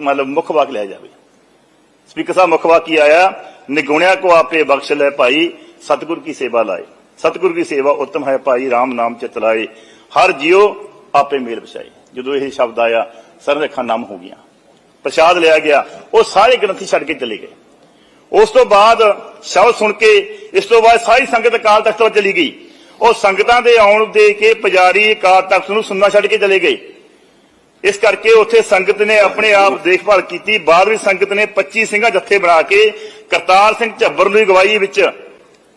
ਮਤਲਬ ਮੁੱਖ ਵਾਕ ਲਿਆ ਜਾਵੇ। ਸਪੀਕਰ ਸਾਹਿਬ, ਮੁੱਖ ਵਾਕ ਕੀ ਆਇਆ? ਨਿਗੁਣਿਆ ਕੋ ਆਪੇ ਬਖਸ਼ ਲੈ ਭਾਈ, ਸਤਿਗੁਰ ਕੀ ਸੇਵਾ ਲਾਏ। ਸਤਿਗੁਰ ਕੀ ਸੇਵਾ ਉੱਤਮ ਹੈ ਭਾਈ RAM ਨਾਮ ਚਿਤ ਲਾਏ। ਹਰ ਜਿਉ ਆਪੇ ਮੇਲ ਵਿਛਾਏ। ਜਦੋਂ ਇਹ ਸ਼ਬਦ ਆਇਆ ਸਰ ਅੱਖਾਂ ਨਮ ਹੋ ਗਈਆਂ। ਪ੍ਰਸ਼ਾਦ ਲਿਆ ਗਿਆ, ਉਹ ਸਾਰੇ ਗ੍ਰੰਥੀ ਛੱਡ ਕੇ ਚਲੇ ਗਏ। ਉਸ ਤੋਂ ਬਾਅਦ ਸ਼ਬਦ ਸੁਣ ਕੇ, ਇਸ ਤੋਂ ਬਾਅਦ ਸਾਰੀ ਸੰਗਤ ਅਕਾਲ ਤਖਤ ਵੱਲ ਚਲੀ ਗਈ। ਉਹ ਸੰਗਤਾਂ ਦੇ ਆਉਣ ਦੇ ਕੇ ਪੁਜਾਰੀ ਅਕਾਲ ਤਖਤ ਨੂੰ ਸੁਣਨਾ ਛੱਡ ਕੇ ਚਲੇ ਗਏ। ਇਸ ਕਰਕੇ ਉੱਥੇ ਸੰਗਤ ਨੇ ਆਪਣੇ ਆਪ ਦੇਖਭਾਲ ਕੀਤੀ। ਬਾਅਦ ਵਿੱਚ ਸੰਗਤ ਨੇ 25 ਸਿੰਘਾਂ ਜੱਥੇ ਬਣਾ ਕੇ ਕਰਤਾਰ ਸਿੰਘ ਝੱਬਰ ਨੂੰ ਅਗਵਾਈ ਵਿੱਚ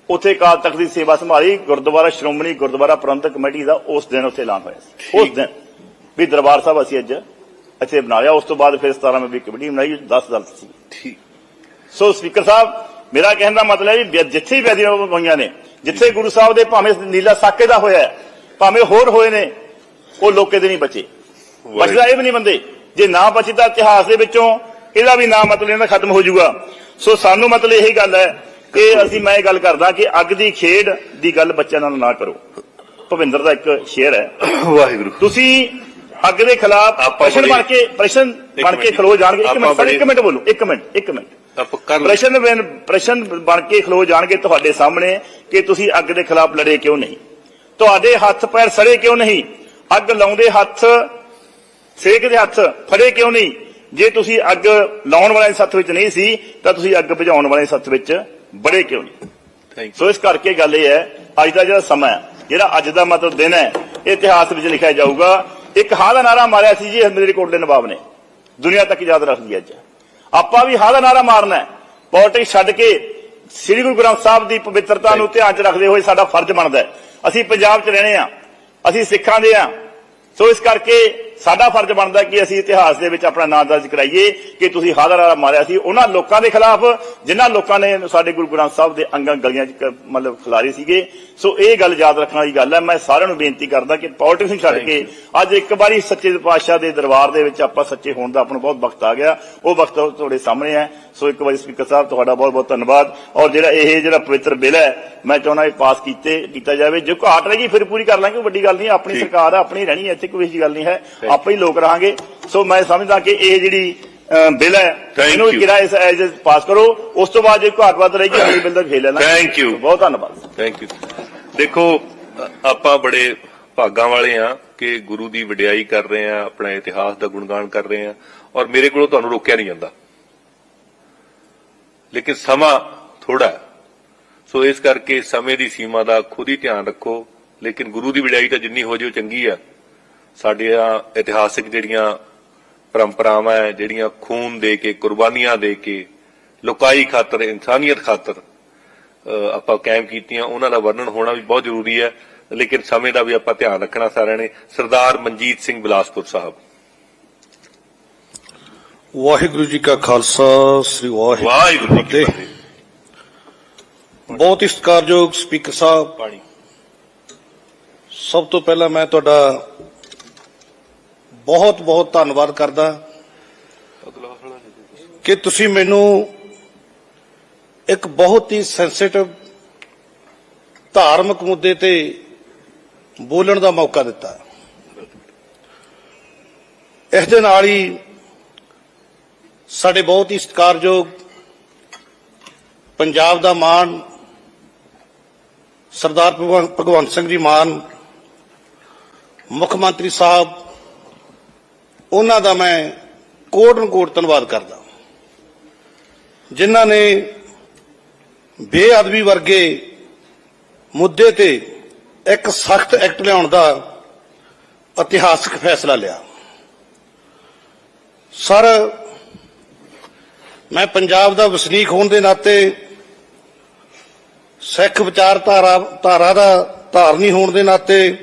ਉੱਥੇ ਅਕਾਲ ਤਖਤ ਦੀ ਸੇਵਾ ਸੰਭਾਲੀ। ਗੁਰਦੁਆਰਾ ਸ਼੍ਰੋਮਣੀ ਗੁਰਦੁਆਰਾ ਪ੍ਰਬੰਧਕ ਕਮੇਟੀ ਦਾ ਉਸ ਦਿਨ ਉੱਥੇ ਐਲਾਨ ਹੋਇਆ ਸੀ। ਉਸ ਦਿਨ ਵੀ ਦਰਬਾਰ ਸਾਹਿਬ ਅਸੀਂ ਅੱਜ ਇੱਥੇ ਬਣਾ ਲਿਆ। ਉਸ ਤੋਂ ਬਾਅਦ ਫਿਰ 17 ਮੈਂ ਵੀ ਕਮੇਟੀ ਬਣਾਈ 10 ਦਲ ਸੀ। ਠੀਕ। ਸੋ ਸਪੀਕਰ ਸਾਹਿਬ ਮੇਰਾ ਕਹਿਣ ਦਾ ਮਤਲਬ ਹੈ ਵਿ- ਜਿੱਥੇ ਹੀ ਵੈਦੀਆਂ ਹੋਈਆਂ ਨੇ ਜਿੱਥੇ ਗੁਰੂ ਸਾਹਿਬ ਦੇ ਭਾਵੇਂ ਨੀਲਾ ਸਾਕੇ ਦਾ ਹੋਇਆ ਭਾਵੇਂ ਹੋਰ ਹੋਏ ਨੇ ਉਹ ਲੋਕੇ ਦੇ ਨਹੀਂ ਬਚੇ। ਬਚਦਾ ਇਹ ਵੀ ਨਹੀਂ ਬੰਦੇ। ਜੇ ਨਾ ਬਚੀ ਤਾਂ ਇਤਿਹਾਸ ਦੇ ਵਿੱਚੋਂ ਇਹਦਾ ਵੀ ਨਾਮ ਮਤਲਬ ਇਹਦਾ ਖਤਮ ਹੋ ਜਾਊਗਾ। ਸੋ ਸਾਨੂੰ ਮਤਲਬ ਇਹੀ ਗੱਲ ਹੈ ਕਿ ਅਸੀਂ ਮੈਂ ਇਹ ਗੱਲ ਕਰਦਾ ਕਿ ਅੱਗ ਦੀ ਖੇਡ ਦੀ ਗੱਲ ਬੱਚਿਆਂ ਨਾਲ ਨਾ ਕਰੋ। ਭਵਿੰਦਰ ਦਾ ਇੱਕ ਸ਼ੇਰ ਹੈ। ਵਾਹਿਗੁਰੂ। ਤੁਸੀਂ ਅੱਗ ਦੇ ਖਿਲਾਫ ਪ੍ਰਸ਼ਨ ਬਣ ਕੇ ਪ੍ਰਸ਼ਨ ਬਣ ਕੇ। ਖਲੋ ਜਾਣਗੇ। ਇੱਕ ਮਿੰਟ ਇੱਕ ਮਿੰਟ ਬੋਲੋ। ਇੱਕ ਮਿੰਟ ਇੱਕ ਮਿੰਟ। ਪ੍ਰਸ਼ਨ ਬਣ- ਪ੍ਰਸ਼ਨ ਬਣ ਕੇ ਖਲੋ ਜਾਣਗੇ ਤੁਹਾਡੇ ਸਾਹਮਣੇ ਕਿ ਤੁਸੀਂ ਅੱਗ ਦੇ ਖਿਲਾਫ ਲੜੇ ਕਿਉਂ ਨਹੀਂ। ਤੁਹਾਡੇ ਹੱਥ ਪੈਰ ਸੜੇ ਕਿਉਂ ਨਹੀਂ? ਅੱਗ ਲਾਉਂਦੇ ਹੱਥ ਸੇਕਦੇ ਹੱਥ ਫੜੇ ਕਿਉਂ ਨਹੀਂ? ਜੇ ਤੁਸੀਂ ਅੱਗ ਲਾਉਣ ਵਾਲੇ ਸੱਥ ਵਿੱਚ ਨਹੀਂ ਸੀ ਤਾਂ ਤੁਸੀਂ ਅੱਗ ਬੁਝਾਉਣ ਵਾਲੇ ਸੱਥ ਵਿੱਚ ਬੜੇ ਕਿਉਂ ਨਹੀਂ? ਥੈਂਕ ਸੋ ਇਸ ਕਰਕੇ ਗੱਲ ਇਹ ਹੈ ਅੱਜ ਦਾ ਜਿਹੜਾ ਸਮਾਂ ਹੈ ਜਿਹੜਾ ਅੱਜ ਦਾ ਮਤਲਬ ਦਿਨ ਹੈ ਇਹ ਇਤਿਹਾਸ ਵਿੱਚ ਲਿਖਿਆ ਜਾਊਗਾ। ਇੱਕ ਹਾਂ ਦਾ ਨਾਰਾ ਮਾਰਿਆ ਸੀ ਜੀ ਮੇਰੇ ਕੋਟ ਦੇ ਨਵਾਬ ਨੇ। ਦੁਨੀਆ ਤੱਕ ਯਾਦ ਰੱਖਦੀ ਅੱਜ। ਆਪਾਂ ਵੀ ਹਾਂ ਦਾ ਨਾਰਾ ਮਾਰਨਾ ਹੈ। ਪੋਲਿਟਿਕਸ ਛੱਡ ਕੇ ਸ੍ਰੀ ਗੁਰੂ ਗ੍ਰੰਥ ਸਾਹਿਬ ਦੀ ਪਵਿੱਤਰਤਾ ਨੂੰ ਧਿਆਨ 'ਚ ਰੱਖਦੇ ਹੋਏ ਸਾਡਾ ਫਰਜ਼ ਬਣਦਾ ਹੈ। ਅਸੀਂ ਪੰਜਾਬ 'ਚ ਰਹਿਣੇ ਆ ਅਸੀਂ ਸਿੱਖਾਂ ਦੇ ਆ ਸੋ ਇਸ ਕਰਕੇ ਸਾਡਾ ਫਰਜ਼ ਬਣਦਾ ਕਿ ਅਸੀਂ ਇਤਿਹਾਸ ਦੇ ਵਿੱਚ ਆਪਣਾ ਨਾਮ ਦਰਜ ਕਰਾਈਏ ਕਿ ਤੁਸੀਂ ਹਾਦਰਾ ਮਾਰਿਆ ਸੀ। ਉਹਨਾਂ ਲੋਕਾਂ ਦੇ ਖਿਲਾਫ ਜਿਨ੍ਹਾਂ ਲੋਕਾਂ ਨੇ ਸਾਡੇ ਗੁਰੂ ਗ੍ਰੰਥ ਸਾਹਿਬ ਦੇ ਅੰਗਾਂ ਗਲੀਆਂ 'ਚ ਮਤਲਬ ਖਿਲਾਰੇ ਸੀਗੇ। ਸੋ ਇਹ ਗੱਲ ਯਾਦ ਰੱਖਣ ਵਾਲੀ ਗੱਲ ਹੈ। ਮੈਂ ਸਾਰਿਆਂ ਨੂੰ ਬੇਨਤੀ ਕਰਦਾ ਕਿ ਪੋਲਿਟਿਕਸ ਨੂੰ ਛੱਡ ਕੇ ਅੱਜ ਇੱਕ ਵਾਰੀ ਸੱਚੇ ਪਾਤਸ਼ਾਹ ਦੇ ਦਰਬਾਰ ਦੇ ਵਿੱਚ ਆਪਾਂ ਸੱਚੇ ਹੋਣ ਦਾ ਆਪਣਾ ਬਹੁਤ ਵਕਤ ਆ ਗਿਆ। ਉਹ ਵਕਤ ਤੁਹਾਡੇ ਸਾਹਮਣੇ ਹੈ। ਸੋ ਇੱਕ ਵਾਰੀ ਸਪੀਕਰ ਸਾਹਿਬ ਤੁਹਾਡਾ ਬਹੁਤ ਬਹੁਤ ਧੰਨਵਾਦ। ਔਰ ਜਿਹੜਾ ਇਹ ਜਿਹੜਾ ਪਵਿੱਤਰ ਬਿੱਲ ਹੈ ਮੈਂ ਚਾਹੁੰਦਾ ਇਹ ਪਾਸ ਕੀਤੇ ਕੀਤਾ ਜਾਵੇ। ਜੇ ਘਾਟ ਰਹੇਗੀ ਫਿਰ ਪੂਰੀ ਕਰ ਲਾਂਗੇ। ਵੱਡੀ ਗੱਲ ਨਹੀਂ ਆਪਣੀ। ਸਰਕਾਰ ਆ ਆਪਣੀ ਰਹਿਣੀ ਹੈ। ਇੱਥੇ ਕੋਈ ਗੱਲ ਨਹੀਂ ਹੈ। ਆਪਾਂ ਹੀ ਲੋਕ ਰਹਾਂਗੇ। ਸੋ ਮੈਂ ਸਮਝਦਾ ਕਿ ਇਹ ਜਿਹੜੀ ਬਿੱਲ ਹੈ ਇਹਨੂੰ. ਕਿਰਾ ਇਸ ਐਜ ਪਾਸ ਕਰੋ ਉਸ ਤੋਂ ਬਾਅਦ ਜੇ ਘਾਟ ਵੱਧ ਰਹੇਗੀ ਅਗਲੀ ਬਿੱਲ ਦਾ ਫੇਲ ਲੈਣਾ Thank you. ਬਹੁਤ ਧੰਨਵਾਦ। ਥੈਂਕ ਯੂ ਦੇਖੋ ਆਪਾਂ ਬੜੇ ਭਾਗਾਂ ਵਾਲੇ ਆ ਕਿ ਗੁਰੂ ਦੀ ਵਡਿਆਈ ਕਰ ਰਹੇ ਆ ਆਪਣਾ ਇਤਿਹਾਸ ਦਾ ਗੁਣਗਾਨ ਕਰ ਰਹੇ ਆ ਔਰ ਮੇਰੇ ਕੋਲੋਂ ਤੁਹਾਨੂੰ ਰੋਕਿਆ ਨਹੀਂ ਜਾਂਦਾ। ਲੇਕਿਨ ਸਮਾਂ ਥੋੜਾ ਸੋ ਇਸ ਕਰਕੇ ਸਮੇਂ ਦੀ ਸੀਮਾ ਦਾ ਖੁਦ ਹੀ ਧਿਆਨ ਰੱਖੋ। ਲੇਕਿਨ ਗੁਰੂ ਦੀ ਵਡਿਆਈ ਤਾਂ ਜਿੰਨੀ ਹੋ ਉਹ ਚੰਗੀ ਆ ਸਾਡੀਆਂ ਇਤਿਹਾਸਿਕ ਜਿਹੜੀਆਂ ਪਰੰਪਰਾਵਾਂ ਹੈ ਜਿਹੜੀਆਂ ਖੂਨ ਦੇ ਕੇ ਕੁਰਬਾਨੀਆਂ ਦੇ ਕੇ ਲੁਕਾਈ ਖਾਤਰ ਇਨਸਾਨੀਅਤ ਖਾਤਰ ਆਪਾਂ ਕਾਇਮ ਕੀਤੀਆਂ ਉਹਨਾਂ ਦਾ ਵਰਣਨ ਹੋਣਾ ਵੀ ਬਹੁਤ ਜ਼ਰੂਰੀ ਹੈ। ਲੇਕਿਨ ਸਮੇਂ ਦਾ ਵੀ ਆਪਾਂ ਧਿਆਨ ਰੱਖਣਾ ਸਾਰਿਆਂ ਨੇ ਸਰਦਾਰ ਮਨਜੀਤ ਸਿੰਘ ਬਿਲਾਸਪੁਰ ਸਾਹਿਬ। ਵਾਹਿਗੁਰੂ ਜੀ ਕਾ ਖਾਲਸਾ ਸ੍ਰੀ ਵਾਹਿਗੁਰੂ ਜੀ ਕੀ ਫਤਿਹ। ਫਤਿਹ। ਬਹੁਤ ਹੀ ਸਤਿਕਾਰਯੋਗ ਸਪੀਕਰ ਸਾਹਿਬ। ਪਾਣੀ। ਸਭ ਤੋਂ ਪਹਿਲਾਂ ਮੈਂ ਤੁਹਾਡਾ ਬਹੁਤ ਬਹੁਤ ਧੰਨਵਾਦ ਕਰਦਾ ਕਿ ਤੁਸੀਂ ਮੈਨੂੰ ਇੱਕ ਬਹੁਤ ਹੀ ਸੈਂਸਿਟਿਵ ਧਾਰਮਿਕ ਮੁੱਦੇ ਤੇ ਬੋਲਣ ਦਾ ਮੌਕਾ ਦਿੱਤਾ। ਇਸ ਦੇ ਨਾਲ ਹੀ ਸਾਡੇ ਬਹੁਤ ਹੀ ਸਤਿਕਾਰਯੋਗ ਪੰਜਾਬ ਦਾ ਮਾਣ ਸਰਦਾਰ ਭਗਵੰ- ਭਗਵੰਤ ਸਿੰਘ ਜੀ ਮਾਨ, ਮੁੱਖ ਮੰਤਰੀ ਸਾਹਿਬ ਉਹਨਾਂ ਦਾ ਮੈਂ ਕੋਟ ਨੂੰ ਕੋਟ ਧੰਨਵਾਦ ਕਰਦਾ ਜਿਨ੍ਹਾਂ ਨੇ ਬੇਅਦਬੀ ਵਰਗੇ ਮੁੱਦੇ ਤੇ ਇੱਕ ਸਖਤ ਐਕਟ ਲਿਆਉਣ ਦਾ ਇਤਿਹਾਸਕ ਫੈਸਲਾ ਲਿਆ। ਸਰ, ਮੈਂ ਪੰਜਾਬ ਦਾ ਵਸਨੀਕ ਹੋਣ ਦੇ ਨਾਤੇ ਸਿੱਖ ਵਿਚਾਰਧਾਰਾ ਧਾਰਾ ਦਾ ਧਾਰਨੀ ਹੋਣ ਦੇ ਨਾਤੇ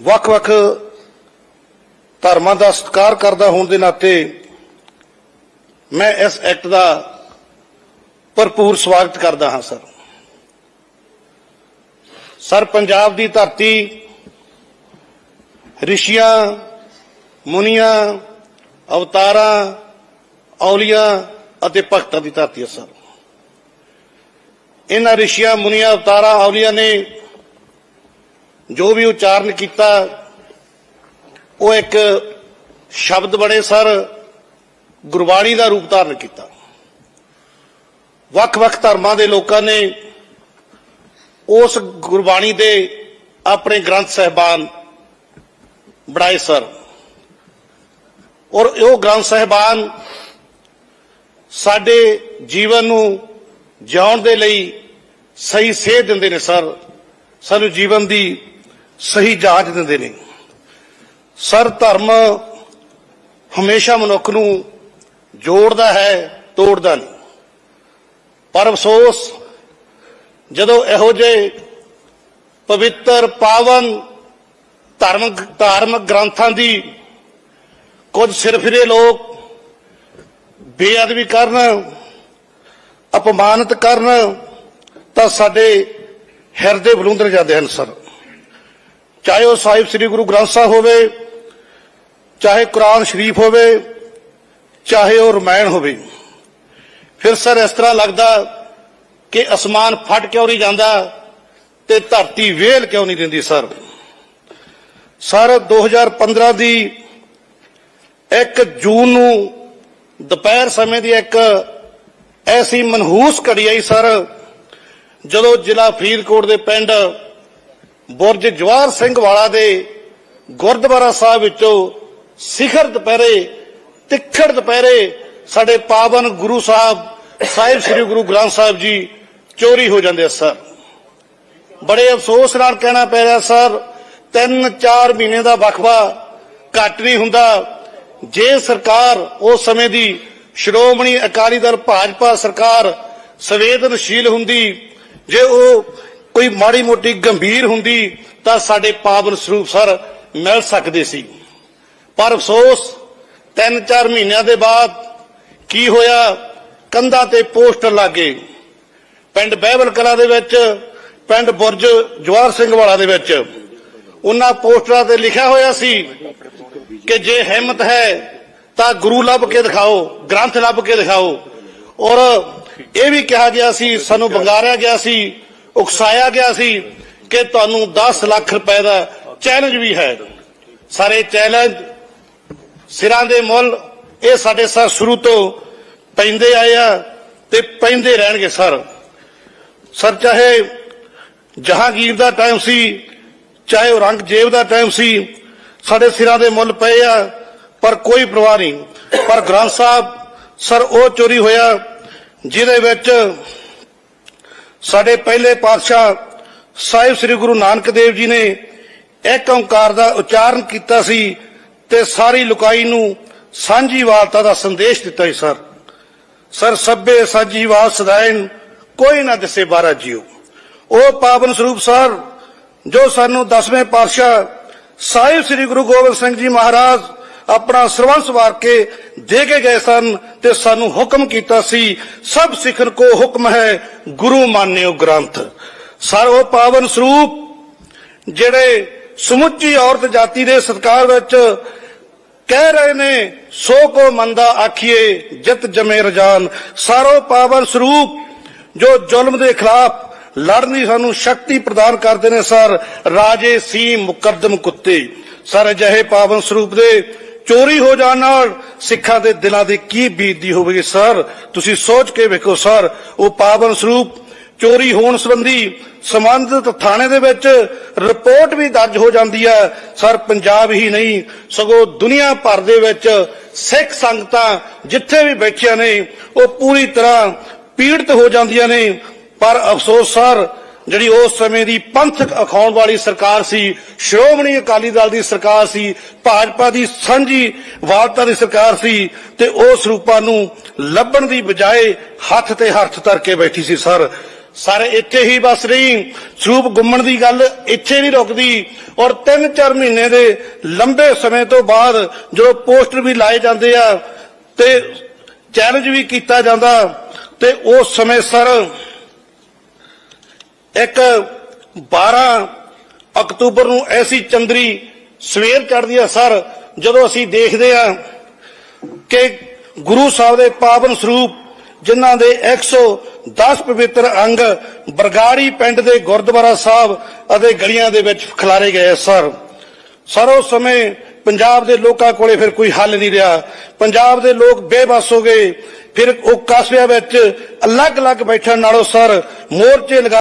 ਵੱਖ-ਵੱਖ ਧਰਮਾਂ ਦਾ ਸਤਿਕਾਰ ਕਰਦਾ ਹੋਣ ਦੇ ਨਾਤੇ ਮੈਂ ਇਸ ਐਕਟ ਦਾ ਭਰਪੂਰ ਸਵਾਗਤ ਕਰਦਾ ਹਾਂ, ਸਰ। ਸਰ, ਪੰਜਾਬ ਦੀ ਧਰਤੀ ਰਿਸ਼ੀਆਂ, ਮੁਨੀਆਂ, ਅਵਤਾਰਾਂ, ਔਲੀਆਂ ਅਤੇ ਭਗਤਾਂ ਦੀ ਧਰਤੀ ਹੈ, ਸਰ। ਇਹਨਾਂ ਰਿਸ਼ੀਆਂ, ਮੁਨੀਆਂ, ਅਵਤਾਰਾਂ, ਔਲੀਆਂ ਨੇ ਜੋ ਵੀ ਉਚਾਰਨ ਕੀਤਾ ਉਹ ਇੱਕ ਸ਼ਬਦ ਬਣੇ ਸਰ, ਗੁਰਬਾਣੀ ਦਾ ਰੂਪ ਧਾਰਨ ਕੀਤਾ। ਵੱਖ-ਵੱਖ ਧਰਮਾਂ ਦੇ ਲੋਕਾਂ ਨੇ ਉਸ ਗੁਰਬਾਣੀ ਦੇ ਆਪਣੇ ਗ੍ਰੰਥ ਸਹਿਬਾਨ ਬਣਾਏ ਸਰ। ਔਰ ਉਹ ਗ੍ਰੰਥ ਸਹਿਬਾਨ ਸਾਡੇ ਜੀਵਨ ਨੂੰ ਜਿਉਣ ਦੇ ਲਈ ਸਹੀ ਸੇਧ ਦਿੰਦੇ ਨੇ ਸਰ। ਸਾਨੂੰ ਜੀਵਨ ਦੀ ਸਹੀ ਜਾਂਚ ਦਿੰਦੇ ਨੇ। ਸਰ ਧਰਮ ਹਮੇਸ਼ਾ ਮਨੁੱਖ ਨੂੰ ਜੋੜਦਾ ਹੈ, ਤੋੜਦਾ ਨਹੀਂ। ਪਰ ਅਫਸੋਸ, ਜਦੋਂ ਇਹੋ ਜਿਹੇ ਪਵਿੱਤਰ ਪਾਵਨ ਧਰਮ ਧਾਰਮਿਕ ਗ੍ਰੰਥਾਂ ਦੀ ਕੁਝ ਸਿਰਫਿਰੇ ਲੋਕ ਬੇਅਦਬੀ ਕਰਨ, ਅਪਮਾਨਿਤ ਕਰਨ, ਤਾਂ ਸਾਡੇ ਹਿਰਦੇ ਬਲੂੰਦਰ ਜਾਂਦੇ ਹਨ, ਸਰ। ਚਾਹੇ ਉਹ ਸਾਹਿਬ ਸ੍ਰੀ ਗੁਰੂ ਗ੍ਰੰਥ ਸਾਹਿਬ ਹੋਵੇ ਚਾਹੇ ਕੁਰਾਨ ਸ਼ਰੀਫ ਹੋਵੇ, ਚਾਹੇ ਉਹ ਰਮਾਇਣ ਹੋਵੇ, ਫਿਰ ਸਰ ਇਸ ਤਰ੍ਹਾਂ ਲੱਗਦਾ ਕਿ ਅਸਮਾਨ ਫਟ ਕਿਉਂ ਨਹੀਂ ਜਾਂਦਾ ਤੇ ਧਰਤੀ ਵੇਲ ਕਿਉਂ ਨਹੀਂ ਦਿੰਦੀ ਸਰ? ਸਰ 2015 ਦੀ 1 ਜੂਨ ਨੂੰ ਦੁਪਹਿਰ ਸਮੇਂ ਦੀ ਇੱਕ ਐਸੀ ਮਨਹੂਸ ਘੜੀ ਆਈ ਸਰ, ਜਦੋਂ ਜ਼ਿਲ੍ਹਾ ਫਰੀਦਕੋਟ ਦੇ ਪਿੰਡ ਬੁਰਜ ਜਵਾਹਰ ਸਿੰਘ ਵਾਲਾ ਦੇ ਗੁਰਦੁਆਰਾ ਸਾਹਿਬ ਵਿੱਚੋਂ ਸਿਖਰ ਦੁਪਹਿਰੇ, ਤਿੱਖੜ ਦੁਪਹਿਰੇ ਸਾਡੇ ਪਾਵਨ ਗੁਰੂ ਸਾਹਿਬ ਸਾਹਿਬ ਸ੍ਰੀ ਗੁਰੂ ਗ੍ਰੰਥ ਸਾਹਿਬ ਜੀ ਚੋਰੀ ਹੋ ਜਾਂਦੇ ਸਰ। ਬੜੇ ਅਫਸੋਸ ਨਾਲ ਕਹਿਣਾ ਪੈ ਰਿਹਾ, ਸਰ 3-4 ਮਹੀਨੇ ਦਾ ਵਕਫਾ ਘੱਟ ਨਹੀਂ ਹੁੰਦਾ। ਜੇ ਸਰਕਾਰ ਉਸ ਸਮੇਂ ਦੀ ਸ਼੍ਰੋਮਣੀ ਅਕਾਲੀ ਦਲ ਭਾਜਪਾ ਸਰਕਾਰ ਸੰਵੇਦਨਸ਼ੀਲ ਹੁੰਦੀ, ਜੇ ਉਹ ਕੋਈ ਮਾੜੀ ਮੋਟੀ ਗੰਭੀਰ ਹੁੰਦੀ, ਤਾਂ ਸਾਡੇ ਪਾਵਨ ਸਰੂਪ, ਸਰ, ਮਿਲ ਸਕਦੇ ਸੀ। ਪਰ ਅਫਸੋਸ 3-4 ਮਹੀਨਿਆਂ ਦੇ ਬਾਅਦ ਕੀ ਹੋਇਆ? ਕੰਧਾਂ ਤੇ ਪੋਸਟਰ ਲੱਗੇ। ਪਿੰਡ ਬਹਿਬਲ ਕਲਾ ਦੇ ਵਿੱਚ, ਪਿੰਡ ਬੁਰਜ ਜਵਾਰ ਸਿੰਘ ਵਾਲਾ ਦੇ ਵਿੱਚ। ਉਹਨਾਂ ਪੋਸਟਰਾਂ ਤੇ ਲਿਖਿਆ ਹੋਇਆ ਸੀ ਕਿ ਜੇ ਹਿੰਮਤ ਹੈ ਤਾਂ ਗੁਰੂ ਲੱਭ ਕੇ ਦਿਖਾਓ, ਗ੍ਰੰਥ ਲੱਭ ਕੇ ਦਿਖਾਓ। ਔਰ ਇਹ ਵੀ ਕਿਹਾ ਗਿਆ ਸੀ, ਸਾਨੂੰ ਬੰਗਾਰਿਆ ਗਿਆ ਸੀ, ਉਕਸਾਇਆ ਗਿਆ ਸੀ ਕਿ ਤੁਹਾਨੂੰ 10 ਲੱਖ ਰੁਪਏ ਦਾ ਚੈਲੰਜ ਵੀ ਹੈ। ਸਾਰੇ ਚੈਲੰਜ ਸਿਰਾਂ ਦੇ ਮੁੱਲ ਇਹ ਸਾਡੇ ਸਰ ਸ਼ੁਰੂ ਤੋਂ ਪੈਂਦੇ ਆਏ ਆ ਤੇ ਪੈਂਦੇ ਰਹਿਣਗੇ ਸਰ। ਸਰ, ਚਾਹੇ ਜਹਾਂਗੀਰ ਦਾ ਟਾਈਮ ਸੀ, ਚਾਹੇ ਔਰੰਗਜ਼ੇਬ ਦਾ ਟਾਈਮ ਸੀ, ਸਾਡੇ ਸਿਰਾਂ ਦੇ ਮੁੱਲ ਪਏ ਆ, ਪਰ ਕੋਈ ਪਰਵਾਹ ਨਹੀਂ। ਪਰ ਗ੍ਰੰਥ ਸਾਹਿਬ, ਸਰ, ਉਹ ਚੋਰੀ ਹੋਇਆ ਜਿਹਦੇ ਵਿੱਚ ਸਾਡੇ ਪਹਿਲੇ ਪਾਤਸ਼ਾਹ ਸਾਹਿਬ ਸ੍ਰੀ ਗੁਰੂ ਨਾਨਕ ਦੇਵ ਜੀ ਨੇ ਇੱਕ ਓੰਕਾਰ ਦਾ ਉਚਾਰਨ ਕੀਤਾ ਸੀ ਤੇ ਸਾਰੀ ਲੁਕਾਈ ਨੂੰ ਸਾਂਝੀਵਾਲਤਾ ਦਾ ਸੰਦੇਸ਼ ਦਿੱਤਾ ਸੀ, ਸਰ। ਸਰ, ਸਭੇ ਸਾਂਝੀਵਾਲ ਸਦਾਇਨ ਕੋਈ ਨਾ ਦਿਸੇ ਬਾਰਾ ਜੀਓ। ਉਹ ਪਾਵਨ ਸਰੂਪ, ਸਰ, ਜੋ ਸਾਨੂੰ ਦਸਵੇਂ ਪਾਤਸ਼ਾਹ ਸਾਹਿਬ ਸ੍ਰੀ ਗੁਰੂ ਗੋਬਿੰਦ ਸਿੰਘ ਜੀ ਮਹਾਰਾਜ ਆਪਣਾ ਸਰਵੰਸ ਵਾਰ ਕੇ ਦੇ ਕੇ ਗਏ ਸਨ ਤੇ ਸਾਨੂੰ ਹੁਕਮ ਕੀਤਾ ਸੀ, ਸਭ ਸਿੱਖਨ ਕੋ ਹੁਕਮ ਹੈ ਗੁਰੂ ਮਾਨਿਓ ਗ੍ਰੰਥ। ਸਰ, ਉਹ ਪਾਵਨ ਸਰੂਪ ਜਿਹੜੇ ਸਮੁੱਚੀ ਔਰਤ ਜਾਤੀ ਦੇ ਸਤਕਾਰ ਵਿੱਚ ਕਹਿ ਰਹੇ ਨੇ, ਸੋ ਕੋ ਮੰਦਾ ਆਖੀਏ, ਜਿਤ ਜਮੇ ਰਜਾਨ। ਸਾਰੋ ਪਾਵਨ ਸਰੂਪ ਜੋ ਜ਼ੁਲਮ ਦੇ ਖਿਲਾਫ ਲੜਨ ਦੀ ਸਾਨੂੰ ਸ਼ਕਤੀ ਪ੍ਰਦਾਨ ਕਰਦੇ ਨੇ, ਸਰ। ਰਾਜੇ ਸੀ ਮੁਕੱਦਮ ਕੁੱਤੇ। ਸਰ, ਅਜਿਹੇ ਪਾਵਨ ਸਰੂਪ ਦੇ ਚੋਰੀ ਹੋ ਜਾਣ ਨਾਲ ਸਿੱਖਾਂ ਦੇ ਦਿਲਾਂ ਦੇ ਕੀ ਬੀਤਦੀ ਹੋਵੇਗੀ, ਸਰ? ਤੁਸੀਂ ਸੋਚ ਕੇ ਵੇਖੋ, ਸਰ। ਉਹ ਪਾਵਨ ਸਰੂਪ ਚੋਰੀ ਹੋਣ ਸੰਬੰਧੀ ਸੰਬੰਧਿਤ ਥਾਣੇ ਦੇ ਵਿੱਚ ਰਿਪੋਰਟ ਵੀ ਦਰਜ ਹੋ ਜਾਂਦੀ ਹੈ। ਸਰ, ਪੰਜਾਬ ਹੀ ਨਹੀਂ, ਸਗੋਂ ਦੁਨੀਆ ਭਰ ਦੇ ਵਿੱਚ ਸਿੱਖ ਸੰਗਤਾਂ ਜਿੱਥੇ ਵੀ ਬੈਠੀਆਂ ਨੇ, ਉਹ ਪੂਰੀ ਤਰ੍ਹਾਂ ਪੀੜਤ ਹੋ ਜਾਂਦੀਆਂ ਨੇ। ਪਰ ਅਫਸੋਸ, ਸਰ, ਜਿਹੜੀ ਉਸ ਸਮੇਂ ਦੀ ਪੰਥਕ ਅਖਾਉਣ ਵਾਲੀ ਸਰਕਾਰ ਸੀ, ਸ਼੍ਰੋਮਣੀ ਅਕਾਲੀ ਦਲ ਦੀ ਸਰਕਾਰ ਸੀ, ਭਾਜਪਾ ਦੀ ਸਾਂਝੀ ਵਾਲਤਾ ਦੀ ਸਰਕਾਰ ਸੀ ਤੇ ਉਸ ਰੂਪਾਂ ਨੂੰ ਲੱਭਣ ਦੀ ਬਜਾਏ ਹੱਥ ਤੇ ਹੱਥ ਧਰ ਕੇ ਬੈਠੀ ਸੀ, ਸਰ। ਸਰ ਇੱਥੇ ਹੀ ਬਸ ਰਹੀ। ਸਰੂਪ ਗੁੰਮਣ ਦੀ ਗੱਲ ਇੱਥੇ ਨਹੀਂ ਰੁਕਦੀ। ਔਰ 3-4 ਮਹੀਨੇ ਦੇ ਲੰਬੇ ਸਮੇਂ ਤੋਂ ਬਾਅਦ ਜਦੋਂ ਪੋਸਟਰ ਵੀ ਲਾਏ ਜਾਂਦੇ ਆ ਤੇ ਚੈਲੰਜ ਵੀ ਕੀਤਾ ਜਾਂਦਾ, ਤੇ ਉਸ ਸਮੇਂ ਸਰ ਇੱਕ 12 ਅਕਤੂਬਰ ਨੂੰ ਐਸੀ ਚੰਦਰੀ ਸਵੇਰ ਚੜ੍ਹਦੀ ਆ ਸਰ, ਜਦੋਂ ਅਸੀਂ ਦੇਖਦੇ ਆ ਕਿ ਗੁਰੂ ਸਾਹਿਬ ਦੇ ਪਾਵਨ ਸਰੂਪ, ਜਿਨ੍ਹਾਂ ਦੇ 110 ਪਵਿੱਤਰ ਅੰਗ ਬਰਗਾੜੀ ਪਿੰਡ ਦੇ ਗੁਰਦੁਆਰਾ ਸਾਹਿਬ ਅਤੇ ਗਲੀਆਂ ਦੇ ਵਿੱਚ ਖਿਲਾਰੇ ਗਏ ਸਰ ਸਰ, ਉਸ ਸਮੇਂ ਪੰਜਾਬ ਦੇ ਲੋਕਾਂ ਕੋਲੇ ਫਿਰ ਕੋਈ ਹੱਲ ਨਹੀਂ ਰਿਹਾ। ਪੰਜਾਬ ਦੇ ਲੋਕ ਬੇਬਸ ਹੋ ਗਏ। ਫਿਰ ਉਹ ਕਸਬਿਆਂ ਵਿੱਚ ਅਲੱਗ-ਅਲੱਗ ਬੈਠਣ ਨਾਲੋਂ ਸਰ, ਮੋਰਚੇ ਲਗਾ